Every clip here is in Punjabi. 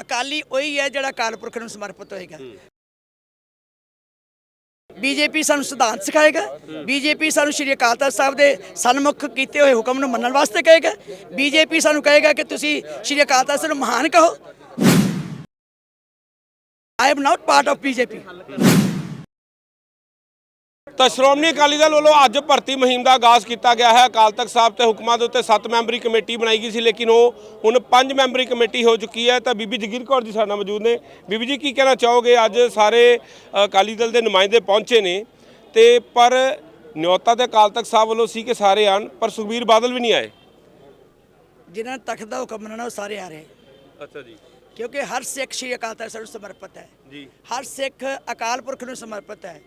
ਅਕਾਲੀ ਉਹੀ ਹੈ ਜਿਹੜਾ ਅਕਾਲ ਪੁਰਖ ਨੂੰ ਸਮਰਪਿਤ ਹੋਏਗਾ। ਬੀਜੇਪੀ ਸਾਨੂੰ ਸਿਧਾਂਤ ਸਿਖਾਏਗਾ। ਬੀਜੇਪੀ ਸਾਨੂੰ ਸ਼੍ਰੀ ਅਕਾਲ ਤਖਤ ਸਾਹਿਬ ਦੇ ਸਨਮੁਖ ਕੀਤੇ ਹੋਏ ਹੁਕਮ ਨੂੰ ਮੰਨਣ ਵਾਸਤੇ ਕਹੇਗਾ। ਬੀਜੇਪੀ ਸਾਨੂੰ ਕਹੇਗਾ ਕਿ ਤੁਸੀਂ ਸ਼੍ਰੀ ਅਕਾਲ ਤਖਤ ਸਾਹਿਬ ਨੂੰ ਮਹਾਨ ਕਹੋ। I am not part of BJP. ਤਾਂ ਸ਼੍ਰੋਮਣੀ ਅਕਾਲੀ ਦਲ ਵੱਲੋਂ ਅੱਜ ਭਰਤੀ ਮੁਹਿੰਮ ਦਾ ਆਗਾਜ਼ ਕੀਤਾ ਗਿਆ ਹੈ। ਅਕਾਲ ਤਖਤ ਸਾਹਿਬ ਤੇ ਹੁਕਮਾਂ ਦੇ ਉੱਤੇ 7 ਮੈਂਬਰੀ ਕਮੇਟੀ ਬਣਾਈ ਗਈ ਸੀ ਲੇਕਿਨ ਉਹ ਹੁਣ 5 ਮੈਂਬਰੀ ਕਮੇਟੀ ਹੋ ਚੁੱਕੀ ਹੈ। ਤਾਂ ਬੀਬੀ ਜਗੀਰ ਕੌਰ ਜੀ ਸਾਡੇ ਨਾਲ ਮੌਜੂਦ ਨੇ। ਬੀਬੀ ਜੀ ਕੀ ਕਹਿਣਾ ਚਾਹੋਗੇ? ਅੱਜ ਸਾਰੇ ਅਕਾਲੀ ਦਲ ਦੇ ਨੁਮਾਇੰਦੇ ਪਹੁੰਚੇ ਨੇ। ਤੇ ਪਰ ਨਿਯੋਤਾ ਤੇ ਅਕਾਲ ਤਖਤ ਸਾਹਿਬ ਵੱਲੋਂ ਸੀ ਕਿ ਸਾਰੇ ਆਣ ਪਰ ਸੁਖਬੀਰ ਬਾਦਲ ਵੀ ਨਹੀਂ ਆਏ? ਜਿਨ੍ਹਾਂ ਤਖਤ ਦਾ ਹੁਕਮ ਮੰਨਣਾ ਉਹ ਸਾਰੇ ਆ ਰਹੇ ਅੱਛਾ ਜੀ। ਕਿਉਂਕਿ ਹਰ ਸਿੱਖ ਸ਼੍ਰੀ ਅਕਾਲ ਤਖਤ ਸਾਹਿਬ ਨੂੰ ਸਮਰਪਿਤ ਹੈ। ਜੀ। ਹਰ ਸਿੱਖ ਅਕਾਲ ਪੁਰਖ ਨੂੰ ਸਮਰਪਿਤ ਹੈ।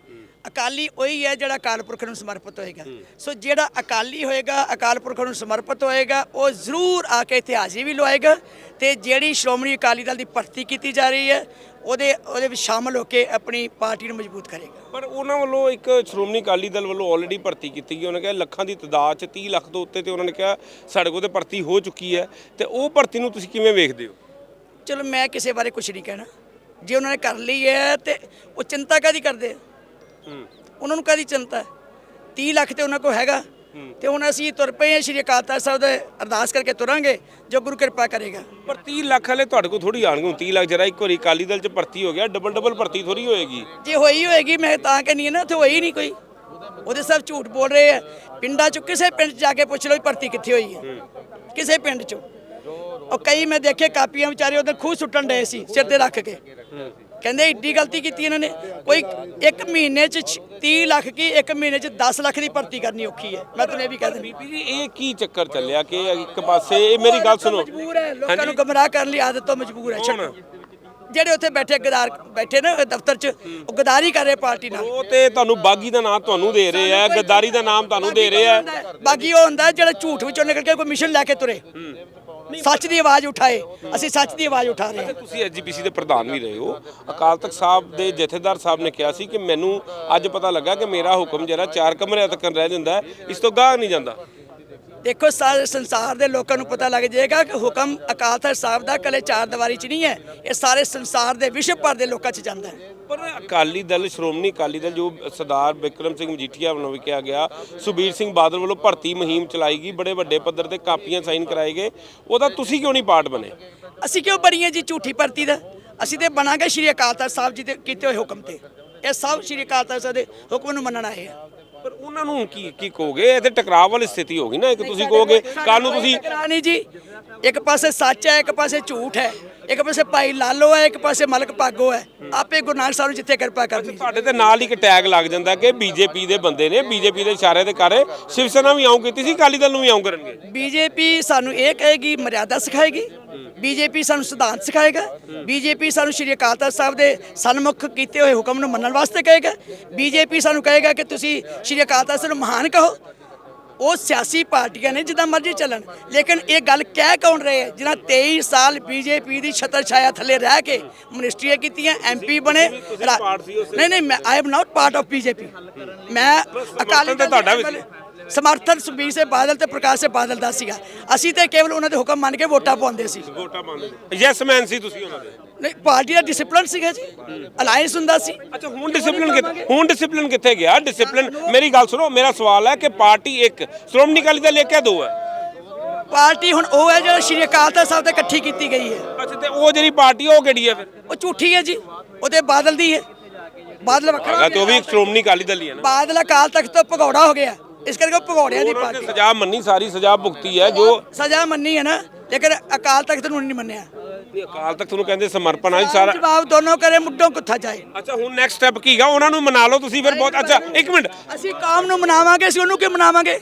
ਅਕਾਲੀ ਉਹੀ ਹੈ ਜਿਹੜਾ ਅਕਾਲ ਪੁਰਖ ਨੂੰ ਸਮਰਪਿਤ ਹੋਏਗਾ। ਸੋ ਜਿਹੜਾ ਅਕਾਲੀ ਹੋਏਗਾ ਅਕਾਲ ਪੁਰਖ ਨੂੰ ਸਮਰਪਿਤ ਹੋਏਗਾ ਉਹ ਜ਼ਰੂਰ ਆ ਕੇ ਇੱਥੇ ਹਾਜ਼ਰੀ ਵੀ ਲਵਾਏਗਾ ਤੇ ਜਿਹੜੀ ਸ਼੍ਰੋਮਣੀ ਅਕਾਲੀ ਦਲ ਦੀ ਭਰਤੀ ਕੀਤੀ ਜਾ ਰਹੀ ਹੈ ਉਹਦੇ ਉਹਦੇ ਵਿੱਚ ਸ਼ਾਮਲ ਹੋ ਕੇ ਆਪਣੀ ਪਾਰਟੀ ਨੂੰ ਮਜ਼ਬੂਤ ਕਰੇਗਾ। ਪਰ ਉਹਨਾਂ ਵੱਲੋਂ ਇੱਕ ਸ਼੍ਰੋਮਣੀ ਅਕਾਲੀ ਦਲ ਵੱਲੋਂ ਆਲਰੇਡੀ ਭਰਤੀ ਕੀਤੀ ਗਈ। ਉਹਨਾਂ ਕਿਹਾ ਲੱਖਾਂ ਦੀ ਤਦਾਦ ਚ 30 ਲੱਖ ਤੋਂ ਉੱਤੇ ਤੇ ਉਹਨਾਂ ਨੇ ਕਿਹਾ ਸਾਡੇ ਕੋਲ ਤੇ ਭਰਤੀ ਹੋ ਚੁੱਕੀ ਹੈ। ਤੇ ਉਹ ਭਰਤੀ ਨੂੰ ਤੁਸੀਂ ਕਿਵੇਂ ਵੇਖਦੇ ਹੋ? ਚਲੋ ਮੈਂ ਕਿਸੇ ਬਾਰੇ ਕੁਝ ਨਹੀਂ ਕਹਿਣਾ। ਜੇ ਉਹਨਾਂ ਨੇ ਕਰ ਲਈ ਹੈ ਤੇ ਉਹ ਚਿੰਤਾ ਕਾਦੀ ਕਰਦੇ ਆ? ਉਹਨਾਂ ਨੂੰ ਕਾਦੀ ਚਿੰਤਾ ਹੈ? 30 ਲੱਖ ਤੇ ਉਹਨਾਂ ਕੋਲ ਹੈਗਾ। ਤੇ ਹੁਣ ਅਸੀਂ ਤੁਰ ਪਏ ਹਾਂ ਸ਼੍ਰੀ ਅਕਾਲ ਤਖਤ ਸਾਹਿਬ ਦੇ ਅਰਦਾਸ ਕਰਕੇ ਤੁਰਾਂਗੇ ਜੋ ਗੁਰੂ ਕਿਰਪਾ ਕਰੇਗਾ। ਪਰ 30 ਲੱਖ ਵਾਲੇ ਤੁਹਾਡੇ ਕੋਲ ਥੋੜੀ ਆਣਗੇ 30 ਲੱਖ ਜਰਾ ਇੱਕ ਵਾਰੀ ਅਕਾਲੀ ਦਲ ਚ ਭਰਤੀ ਹੋ ਗਿਆ ਡਬਲ ਡਬਲ ਭਰਤੀ ਥੋੜੀ ਹੋਏਗੀ। ਜੇ ਹੋਈ ਹੋਏਗੀ ਮੈਂ ਤਾਂ ਕਹਿੰਦੀ ਹਾਂ ਨਾ ਉੱਥੇ ਹੋਈ ਨਹੀਂ ਕੋਈ। ਉਹਦੇ ਸਭ ਝੂਠ ਬੋਲ ਰਹੇ ਆ। ਪਿੰਡਾਂ ਚ ਕਿਸੇ ਪਿੰਡ 'ਚ ਜਾ ਕੇ ਪੁੱਛ ਲਓ ਵੀ ਭਰਤੀ ਕਿੱਥੇ ਹੋਈ ਹੈ। ਕਿਸੇ ਪਿੰਡ 'ਚੋਂ। ਉਹ ਕਈ ਮੈਂ ਦੇਖੇ ਕਾਪੀਆਂ ਵਿਚਾਰੇ ਉਹਦੇ ਖੂਹ ਸੁੱਟਣ ਡਏ ਸੀ ਸਿਰ ਤੇ ਰੱਖ ਕੇ। ਕਹਿੰਦੇ ਏਡੀ ਗਲਤੀ ਕੀਤੀ ਇਹਨਾਂ ਨੇ। ਕੋਈ ਇੱਕ ਮਹੀਨੇ 'ਚ ਛ- 30 ਲੱਖ ਕੀ ਇੱਕ ਮਹੀਨੇ 'ਚ 10 ਲੱਖ ਦੀ ਭਰਤੀ ਕਰਨੀ ਔਖੀ ਹੈ। ਮੈਂ ਤੁਹਾਨੂੰ ਇਹ ਵੀ ਕਹਿ ਦਿੰਦੀ। ਬੀਬੀ ਜੀ ਇਹ ਕੀ ਚੱਕਰ ਚੱਲਿਆ? ਕਿ ਇੱਕ ਪਾਸੇ ਇਹ ਮੇਰੀ ਗੱਲ ਸੁਣੋ। ਮਜਬੂਰ ਹੈ। ਲੋਕਾਂ ਨੂੰ ਗਮਰਾਹ ਕਰਨ ਲਈ ਆਦਤ ਤੋਂ ਮਜਬੂਰ ਹੈ। ਛੱਡੋ। ਜਿਹੜੇ ਉੱਥੇ ਬੈਠੇ ਗਦਾਰ ਬੈਠੇ ਨੇ ਦਫ਼ਤਰ 'ਚ ਉਹ ਗਦਾਰੀ ਕਰ ਰਹੇ ਪਾਰਟੀ ਨਾਲ। ਉਹ ਤੇ ਤੁਹਾਨੂੰ ਬਾਗੀ ਦਾ ਨਾਮ ਤੁਹਾਨੂੰ ਦੇ ਰਹੇ ਆ ਗੱਦਾਰੀ ਦਾ ਨਾਮ ਤੁਹਾਨੂੰ ਦੇ ਰਹੇ ਆ। ਬਾਕੀ ਉਹ ਹੁੰਦਾ ਜਿਹੜਾ ਝੂਠ ਵਿੱਚੋਂ ਨਿਕਲ ਕੇ ਕੋਈ ਮਿਸ਼ਨ ਲੈ ਕੇ ਤੁਰੇ। ਸੱਚ ਦੀ ਆਵਾਜ਼ ਉਠਾਏ। ਅਸੀਂ ਸੱਚ ਦੀ ਆਵਾਜ਼ ਉਠਾ ਰਹੇ ਹਾਂ। ਤੁਸੀਂ ਐਜੀਪੀਸੀ ਦੇ ਪ੍ਰਧਾਨ ਵੀ ਰਹੇ ਹੋ। ਅਕਾਲ ਤਖਤ ਸਾਹਿਬ ਦੇ ਜਥੇਦਾਰ ਸਾਹਿਬ ਨੇ ਕਿਹਾ ਸੀ ਕਿ ਮੈਨੂੰ ਅੱਜ ਪਤਾ ਲੱਗਾ ਕਿ ਮੇਰਾ ਹੁਕਮ ਜਿਹੜਾ ਚਾਰ ਕਮਰਿਆਂ ਤੱਕ ਰਹਿ ਜਾਂਦਾ ਹੈ, ਇਸ ਤੋਂ ਗਾਹ ਨਹੀਂ ਜਾਂਦਾ। ਦੇਖੋ ਸਾਰੇ ਸੰਸਾਰ ਦੇ ਲੋਕਾਂ ਨੂੰ ਪਤਾ ਲੱਗ ਜਾਏਗਾ ਕਿ ਹੁਕਮ ਅਕਾਲ ਤਖਤ ਸਾਹਿਬ ਦਾ ਕਲੇ ਚਾਰ ਦੀਵਾਰੀ 'ਚ ਨਹੀਂ ਹੈ। ਇਹ ਸਾਰੇ ਸੰਸਾਰ ਦੇ ਵਿਸ਼ਵ ਭਰ ਦੇ ਲੋਕਾਂ 'ਚ ਜਾਂਦਾ ਹੈ। ਪਰ ਅਕਾਲੀ ਦਲ ਸ਼੍ਰੋਮਣੀ ਅਕਾਲੀ ਦਲ ਜੋ ਸਰਦਾਰ ਬਿਕਰਮ ਸਿੰਘ ਮਜੀਠੀਆ ਵੱਲੋਂ ਵੀ ਕਿਹਾ ਗਿਆ ਸੁਬੀਰ ਸਿੰਘ ਬਾਦਲ ਵੱਲੋਂ ਭਰਤੀ ਮੁਹਿੰਮ ਚਲਾਈ ਗਈ ਬੜੇ ਵੱਡੇ ਪੱਧਰ ਤੇ ਕਾਪੀਆਂ ਸਾਈਨ ਕਰਾਏ ਗਏ। ਉਹਦਾ ਤੁਸੀਂ ਕਿਉਂ ਨਹੀਂ ਪਾਰਟ ਬਣੇ? ਅਸੀਂ ਕਿਉਂ ਬਣੀਏ ਜੀ ਝੂਠੀ ਭਰਤੀ ਦਾ? ਅਸੀਂ ਤੇ ਬਣਾਂਗੇ ਸ਼੍ਰੀ ਅਕਾਲ ਤਖਤ ਸਾਹਿਬ ਜੀ ਦੇ ਕੀਤੇ ਹੋਏ ਹੁਕਮ ਤੇ। ਇਹ ਸਭ ਸ਼੍ਰੀ ਅਕਾਲ ਤਖਤ ਸਾਹਿਬ ਦੇ ਹੁਕਮ ਨੂੰ ਮੰਨਣ ਆ। ਪਰ ਉਹਨਾਂ ਨੂੰ ਕੀ ਕੀ ਕਹੋਗੇ? ਇਹ ਤੇ ਟਕਰਾਅ ਵਾਲੀ ਸਥਿਤੀ ਹੋ ਗਈ ਨਾ। ਇੱਕ ਤੁਸੀਂ ਕਹੋਗੇ ਕੱਲ ਨੂੰ ਤੁਸੀਂ ਕਰਾਣੀ ਜੀ। ਇੱਕ ਪਾਸੇ ਸੱਚ ਹੈ ਇੱਕ ਪਾਸੇ ਝੂਠ ਹੈ। ਇੱਕ ਪਾਸੇ ਭਾਈ ਲਾਲੋ ਹੈ ਇੱਕ ਪਾਸੇ ਮਲਕ ਭਾਗੋ ਹੈ। ਆਪੇ ਗੁਰੂ ਨਾਨਕ ਸਾਹਿਬ ਨੂੰ ਜਿੱਥੇ ਕਿਰਪਾ ਕਰਨੀ ਤੁਹਾਡੇ ਤੇ ਨਾਲ ਹੀ ਇੱਕ ਟੈਗ ਲੱਗ ਜਾਂਦਾ ਕਿ ਬੀਜੇਪੀ ਦੇ ਬੰਦੇ ਨੇ ਬੀਜੇਪੀ ਦੇ ਇਸ਼ਾਰੇ ਤੇ ਕਰ ਸ਼ਿਵ ਸੈਨਾ ਵੀ ਆਉਂ ਕੀਤੀ ਸੀ ਅਕਾਲੀ ਦਲ ਨੂੰ ਵੀ ਆਉਂ ਕਰਨਗੇ? ਬੀਜੇਪੀ ਸਾਨੂੰ ਇਹ ਕਹੇਗੀ ਮਰਿਆਦਾ ਸਿਖਾਏਗੀ। ਬੀਜੇਪੀ ਸਾਨੂੰ ਸਿਧਾਂਤ ਸਿਖਾਏਗਾ। ਬੀਜੇਪੀ ਸਾਨੂੰ ਸ਼੍ਰੀ ਅਕਾਲ ਤਖਤ ਸਾਹਿਬ ਦੇ ਸਨਮੁਖ ਕੀਤੇ ਹੋਏ ਹੁਕਮ ਨੂੰ ਮੰਨਣ ਵਾਸਤੇ ਕਹੇਗਾ। ਬੀਜੇਪੀ ਸਾਨੂੰ ਕਹੇਗਾ ਕਿ ਤੁਸੀਂ ਸ਼੍ਰੀ ਅਕਾਲ ਤਖਤ ਸਾਹਿਬ ਨੂੰ ਮਹਾਨ ਕਹੋ। ਉਹ ਸਿਆਸੀ ਪਾਰਟੀਆਂ ਨੇ ਜਿੱਦਾਂ ਮਰਜ਼ੀ ਚੱਲਣ। ਲੇਕਿਨ ਇਹ ਗੱਲ ਕਹਿ ਕੌਣ ਰਹੇ ਹੈ? ਜਿਨ੍ਹਾਂ 23 ਸਾਲ ਬੀਜੇਪੀ ਦੀ ਛਤਰ ਛਾਇਆ ਥੱਲੇ ਰਹਿ ਕੇ ਮਿਨਿਸਟਰੀਆਂ ਕੀਤੀਆਂ ਐਮਪੀ ਬਣੇ। ਨਹੀਂ ਨਹੀਂ ਮੈਂ I am not part of BJP ਮੈਂ ਅਕਾਲੀ ਦਲ ਤੁਹਾਡਾ ਸਮਰਥਨ ਸੁਖਬੀਰ ਸਿੰਘ ਬਾਦਲ ਤੇ ਪ੍ਰਕਾਸ਼ ਸਿੰਘ ਬਾਦਲ ਦਾ ਸੀਗਾ। ਅਸੀਂ ਤੇ ਕੇਵਲ ਉਹਨਾਂ ਦੇ ਹੁਕਮ ਮੰਨ ਕੇ ਵੋਟਾਂ ਪਾਉਂਦੇ ਸੀ। ਵੋਟਾਂ ਪਾਉਂਦੇ ਯੈਸ ਮੈਨ ਸੀ ਤੁਸੀਂ ਉਹਨਾਂ ਦੇ। ਨਹੀਂ ਪਾਰਟੀ ਦਾ ਡਿਸਪਲਿਨ ਸੀਗਾ ਜੀ। ਅਲਾਈਅੰਸ ਹੁੰਦਾ ਸੀ। ਅੱਛਾ ਹੁਣ ਡਿਸਪਲਿਨ ਕਿੱਥੇ ਹੁਣ ਡਿਸਪਲਿਨ ਕਿੱਥੇ ਗਿਆ? ਡਿਸਪਲਿਨ ਮੇਰੀ ਗੱਲ ਸੁਣੋ ਮੇਰਾ ਸਵਾਲ ਹੈ ਕਿ ਪਾਰਟੀ ਇੱਕ ਸ਼੍ਰੋਮਣੀ ਅਕਾਲੀ ਦਲ ਇੱਕ ਹੈ ਦੋ ਹੈ? ਪਾਰਟੀ ਹੁਣ ਉਹ ਹੈ ਜਿਹੜਾ ਸ਼੍ਰੀ ਅਕਾਲ ਤਖਤ ਸਾਹਿਬ ਤੇ ਇਕੱਠੀ ਕੀਤੀ ਗਈ ਹੈ। ਅੱਛਾ ਤੇ ਉਹ ਜਿਹੜੀ ਪਾਰਟੀ ਉਹ ਕਿਹੜੀ ਹੈ ਫਿਰ? ਉਹ ਝੂਠੀ ਹੈ ਜੀ। ਉਹਦੇ ਬਾਦਲ ਦੀ ਹੈ। ਬਾਦਲ ਵੱਖਰਾ ਤੇ ਉਹ ਵੀ ਸ਼੍ਰੋਮਣੀ ਅਕਾਲੀ ਦਲ ਹੀ ਹੈ ਨਾ। ਬਾਦਲ ਅਕਾਲ ਤਖਤ ਤੋਂ ਭਗੌੜਾ ਹੋ ਗਿਆ। ਇਸ ਕਰਕੇ ਉਹ ਭਗੌੜਿਆਂ ਦੀ ਪਾਰਟੀ। ਸਜ਼ਾ ਮੰਨੀ ਸਾਰੀ ਸਜ਼ਾ ਭੁਗਤੀ ਹੈ ਜੋ ਸਜ਼ਾ ਮੰਨੀ ਹੈ ਨਾ ਲੇਕਿਨ ਅਕਾਲ ਤਖਤ ਨੂੰ ਨਹੀਂ ਮੰਨਿਆ। ਨਹੀਂ, ਅਕਾਲ ਤਖਤ ਨੂੰ ਕਹਿੰਦੇ ਸਮਰਪਣ ਆ ਜੀ ਸਾਰਾ ਜਵਾਬ ਦੋਨੋਂ ਕਰੇ ਮੁੱਢੋਂ ਕੁੱਥਾ ਜਾਏ। ਅੱਛਾ ਹੁਣ ਨੈਕਸਟ ਸਟੈਪ ਕੀ ਗਾ? ਉਹਨਾਂ ਨੂੰ ਮਨਾ ਲਓ ਤੁਸੀਂ ਫਿਰ ਬਹੁਤ ਅੱਛਾ ਇੱਕ ਮਿੰਟ। ਅਸੀਂ ਕਾਮ ਨੂੰ ਮਨਾਵਾਂਗੇ ਅਸੀਂ ਉਹਨੂੰ ਕਿਉਂ ਮਨਾਵਾਂਗੇ?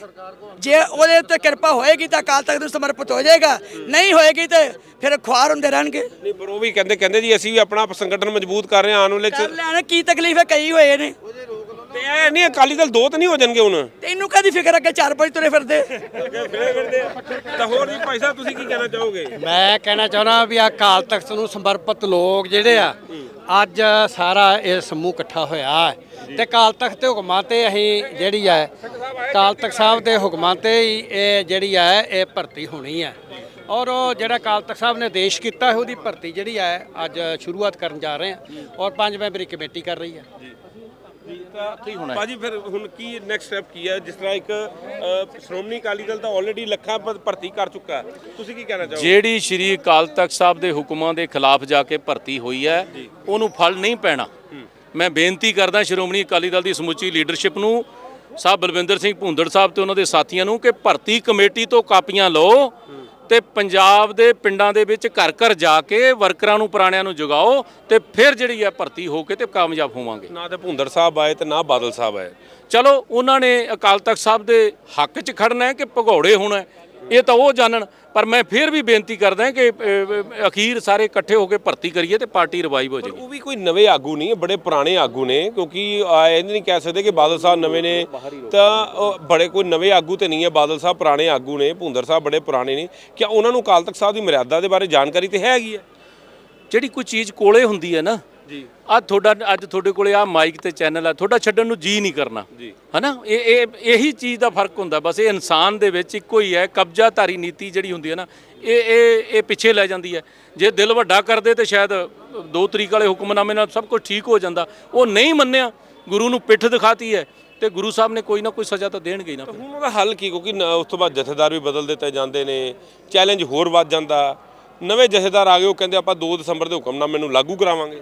ਜੇ ਉਹਦੇ ਤੇ ਕਿਰਪਾ ਹੋਏਗੀ ਤਾਂ ਅਕਾਲ ਤਖਤ ਨੂੰ ਸਮਰਪਿਤ ਹੋ ਜਾਏਗਾ। ਨਹੀਂ ਹੋਏਗੀ ਤੇ ਫਿਰ ਖੁਆਰ ਹੁੰਦੇ ਰਹਿਣਗੇ। ਨਹੀਂ ਪਰ ਉਹ ਵੀ ਕਹਿੰਦੇ ਕਹਿੰਦੇ ਜੀ ਅਸੀਂ ਵੀ ਆਪਣਾ ਸੰਗਠਨ ਮਜ਼ਬੂਤ ਕਰ ਰਹੇ ਹਾਂ ਆਉਣ ਵਾਲੇ ਕਰ ਚ ਲੈਣ ਕੀ ਤਕਲੀਫ ਹੈ? ਕਈ ਹੋਏ ਨੇ। ਤੇ ਇਹ ਨਹੀਂ ਅਕਾਲੀ ਦਲ ਦੋ ਤਾਂ ਨਹੀਂ ਹੋ ਜਾਣਗੇ ਹੁਣ। ਤੈਨੂੰ ਕਾਦੀ ਫਿਕਰ ਹੈ ਕਿ ਚਾਰ ਪੰਜ ਤੁਰੇ ਫਿਰਦੇ? ਤਾਂ ਹੋਰ ਜੀ ਭਾਈ ਸਾਹਿਬ ਤੁਸੀਂ ਕੀ ਕਹਿਣਾ ਚਾਹੋਗੇ? ਮੈਂ ਕਹਿਣਾ ਚਾਹੁੰਦਾ ਵੀ ਆ ਅਕਾਲ ਤਖਤ ਨੂੰ ਸਮਰਪਿਤ ਲੋਕ ਜਿਹੜੇ ਆ ਅੱਜ ਸਾਰਾ ਇਹ ਸਮੂਹ ਇਕੱਠਾ ਹੋਇਆ ਹੈ। ਤੇ ਅਕਾਲ ਤਖਤ ਦੇ ਹੁਕਮਾਂ ਤੇ ਅਸੀਂ ਜਿਹੜੀ ਹੈ ਅਕਾਲ ਤਖਤ ਸਾਹਿਬ ਦੇ ਹੁਕਮਾਂ ਤੇ ਹੀ ਇਹ ਜਿਹੜੀ ਹੈ ਇਹ ਭਰਤੀ ਹੋਣੀ ਹੈ ਔਰ ਉਹ ਜਿਹੜਾ ਅਕਾਲ ਤਖਤ ਸਾਹਿਬ ਨੇ ਆਦੇਸ਼ ਕੀਤਾ ਹੈ ਉਹਦੀ ਭਰਤੀ ਜਿਹੜੀ ਹੈ ਅੱਜ ਸ਼ੁਰੂਆਤ ਕਰਨ ਜਾ ਰਹੇ ਹਾਂ ਔਰ ਪੰਜ ਮੈਂਬਰੀ ਕਮੇਟੀ ਕਰ ਰਹੀ ਹੈ ਭਾਜੀ ਫਿਰ ਹੁਣ ਕੀ ਨੈਕਸਟ ਸਟੈਪ ਕੀ ਹੈ? ਜਿਸ ਤਰ੍ਹਾਂ ਇੱਕ ਅ, ਸ਼੍ਰੋਮਣੀ ਅਕਾਲੀ ਦਲ ਤਾਂ ਆਲਰੇਡੀ ਲੱਖਾਂ ਭ- ਭਰਤੀ ਕਰ ਚੁੱਕਾ ਤੁਸੀਂ ਕੀ ਕਹਿਣਾ ਚਾਹੋਗੇ? ਜਿਹੜੀ ਸ਼੍ਰੀ ਅਕਾਲ ਤਖਤ ਸਾਹਿਬ ਦੇ ਹੁਕਮਾਂ ਦੇ ਖਿਲਾਫ ਜਾ ਕੇ ਭਰਤੀ ਹੋਈ ਹੈ ਉਹਨੂੰ ਫਲ ਨਹੀਂ ਪੈਣਾ। ਮੈਂ ਬੇਨਤੀ ਕਰਦਾ ਸ਼੍ਰੋਮਣੀ ਅਕਾਲੀ ਦਲ ਦੀ ਸਮੁੱਚੀ ਲੀਡਰਸ਼ਿਪ ਨੂੰ ਸਾਹਿਬ ਬਲਵਿੰਦਰ ਸਿੰਘ ਭੁੰਦੜ ਸਾਹਿਬ ਤੇ ਉਹਨਾਂ ਦੇ ਸਾਥੀਆਂ ਨੂੰ ਕਿ ਭਰਤੀ ਕਮੇਟੀ ਤੋਂ ਕਾਪੀਆਂ ਲਓ ਤੇ ਪੰਜਾਬ ਦੇ ਪਿੰਡਾਂ ਦੇ ਵਿੱਚ ਘਰ ਘਰ ਜਾ ਕੇ ਵਰਕਰਾਂ ਨੂੰ ਪੁਰਾਣਿਆਂ ਨੂੰ ਜਗਾਓ ਤੇ ਫਿਰ ਜਿਹੜੀ ਹੈ ਭਰਤੀ ਹੋ ਕੇ ਤੇ ਕਾਮਯਾਬ ਹੋਵਾਂਗੇ। ਨਾ ਤੇ ਭੁੰਦਰ ਸਾਹਿਬ ਆਏ ਤੇ ਨਾ ਬਾਦਲ ਸਾਹਿਬ ਆਏ। ਚਲੋ ਉਹਨਾਂ ਨੇ ਅਕਾਲ ਤਖਤ ਸਾਹਿਬ ਦੇ ਹੱਕ 'ਚ ਖੜਨਾ ਹੈ ਕਿ ਭਗੌੜੇ ਹੋਣਾ ਹੈ, ਇਹ ਤਾਂ ਉਹ ਜਾਣਨ ਪਰ ਮੈਂ ਫਿਰ ਵੀ ਬੇਨਤੀ ਕਰਦਾ ਕਿ ਅਖੀਰ ਸਾਰੇ ਇਕੱਠੇ ਹੋ ਕੇ ਭਰਤੀ ਕਰੀਏ ਤੇ ਪਾਰਟੀ ਰਿਵਾਈਵ ਹੋ ਜਾਏਗੀ। ਉਹ ਵੀ ਕੋਈ ਨਵੇਂ ਆਗੂ ਨਹੀਂ ਬੜੇ ਪੁਰਾਣੇ ਆਗੂ ਨੇ ਕਿਉਂਕਿ ਇਹ ਨਹੀਂ ਕਹਿ ਸਕਦੇ ਕਿ ਬਾਦਲ ਸਾਹਿਬ ਨਵੇਂ ਨੇ। ਤਾਂ ਬੜੇ ਕੋਈ ਨਵੇਂ ਆਗੂ ਤੇ ਨਹੀਂ ਹੈ ਬਾਦਲ ਸਾਹਿਬ ਪੁਰਾਣੇ ਆਗੂ ਨੇ ਭੁੰਦਰ ਸਾਹਿਬ ਬੜੇ ਪੁਰਾਣੇ ਨੇ। ਕਿ ਉਹਨਾਂ ਨੂੰ ਅਕਾਲ ਤਖਤ ਸਾਹਿਬ ਦੀ ਮਰਿਆਦਾ ਦੇ ਬਾਰੇ ਜਾਣਕਾਰੀ ਤੇ ਹੈਗੀ ਹੈ? ਜਿਹੜੀ ਕੋਈ ਚੀਜ਼ ਕੋਲੇ ਹੁੰਦੀ ਹੈ ਨਾ ਜੀ। ਆ ਤੁਹਾਡਾ ਅੱਜ ਤੁਹਾਡੇ ਕੋਲੇ ਆ ਮਾਈਕ ਤੇ ਚੈਨਲ ਆ ਤੁਹਾਡਾ ਛੱਡਣ ਨੂੰ ਜੀ ਨਹੀਂ ਕਰਨਾ। ਜੀ। ਹਨਾ? ਇਹ ਇਹ ਇਹੀ ਚੀਜ਼ ਦਾ ਫ਼ਰਕ ਹੁੰਦਾ ਬਸ ਇਹ ਇਨਸਾਨ ਦੇ ਵਿੱਚ ਇੱਕੋ ਹੀ ਹੈ ਕਬਜ਼ਾਧਾਰੀ ਨੀਤੀ ਜਿਹੜੀ ਹੁੰਦੀ ਹੈ ਨਾ ਇਹ ਇਹ ਇਹ ਪਿੱਛੇ ਲੈ ਜਾਂਦੀ ਹੈ। ਜੇ ਦਿਲ ਵੱਡਾ ਕਰਦੇ ਤੇ ਸ਼ਾਇਦ ਦੋ ਤਰੀਕ ਵਾਲੇ ਹੁਕਮਨਾਮੇ ਨਾਲ ਸਭ ਕੁਝ ਠੀਕ ਹੋ ਜਾਂਦਾ ਉਹ ਨਹੀਂ ਮੰਨਿਆ ਗੁਰੂ ਨੂੰ ਪਿੱਠ ਦਿਖਾਤੀ ਹੈ ਤੇ ਗੁਰੂ ਸਾਹਿਬ ਨੇ ਕੋਈ ਨਾ ਕੋਈ ਸਜ਼ਾ ਤਾਂ ਦੇਣਗੇ ਹੀ ਨਾ। ਹੁਣ ਉਹਦਾ ਹੱਲ ਕੀ ਕਿਉਂਕਿ ਉਸ ਤੋਂ ਬਾਅਦ ਜਥੇਦਾਰ ਵੀ ਬਦਲ ਦਿੱਤੇ ਜਾਂਦੇ ਨੇ ਚੈਲੰਜ ਹੋਰ ਵੱਧ ਜਾਂਦਾ। ਨਵੇਂ ਜਥੇਦਾਰ ਆ ਗਏ ਉਹ ਕਹਿੰਦੇ ਆਪਾਂ 2 ਦਸੰਬਰ ਦੇ ਹੁਕਮਨਾਮੇ ਨੂੰ ਲਾਗੂ ਕਰਾਵਾਂਗੇ।